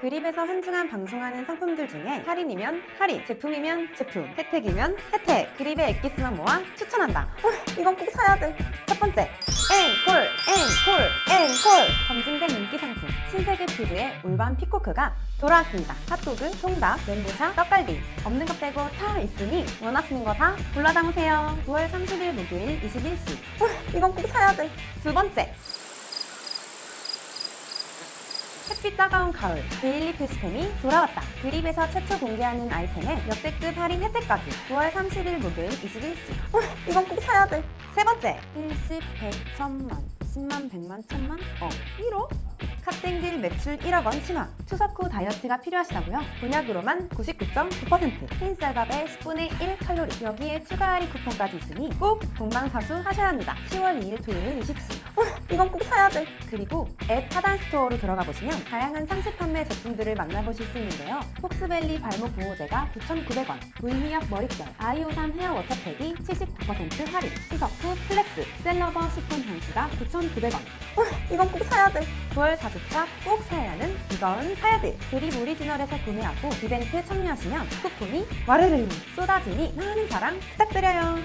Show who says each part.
Speaker 1: 그립에서 한중한 방송하는 상품들 중에 할인이면 할인, 제품이면 제품, 혜택이면 혜택. 그립의 엑기스만 모아 추천한다. 어, 이건 꼭 사야 돼. 첫 번째, 앵콜, 앵콜, 앵콜. 검증된 인기 상품 신세계 푸드의 울반 피코크가 돌아왔습니다. 핫도그, 통닭, 멘보샤, 떡갈비 없는 것 빼고 다 있으니 원하시는 거 다 골라 담으세요. 9월 30일 목요일 21시. 어, 이건 꼭 사야 돼. 두 번째, 햇빛 따가운 가을 데일리 페스템이 돌아왔다. 그립에서 최초 공개하는 아이템에 역대급 할인 혜택까지 9월 30일 목요일 21시. 어, 이건 꼭 사야 돼. 세 번째. 일십, 백, 천만, 십만, 백만, 천만, 억, 1억? 카땡딜 매출 1억 원 신화. 추석 후 다이어트가 필요하시다고요? 곤약으로만 99.9%. 흰 쌀밥에 10분의 1 칼로리. 여기에 추가 할인 쿠폰까지 있으니 꼭 동방사수 하셔야 합니다. 10월 2일 토요일 20시. 어, 이건 꼭 사야 돼. 그리고 앱 하단 스토어로 들어가 보시면 다양한 상시 판매 제품들을 만나보실 수 있는데요. 폭스밸리 발목 보호제가 9,900원, 물미역 머릿결, 아이오산 헤어 워터팩이 79% 할인, 추석 후 플렉스, 셀러버 시폰 향수가 9,900원. 어, 이건 꼭 사야 돼. 9월 4주차 꼭 사야 하는 이건 사야 돼. 그립 오리지널에서 구매하고 이벤트 참여하시면 쿠폰이 와르르 쏟아지니 많은 사랑 부탁드려요.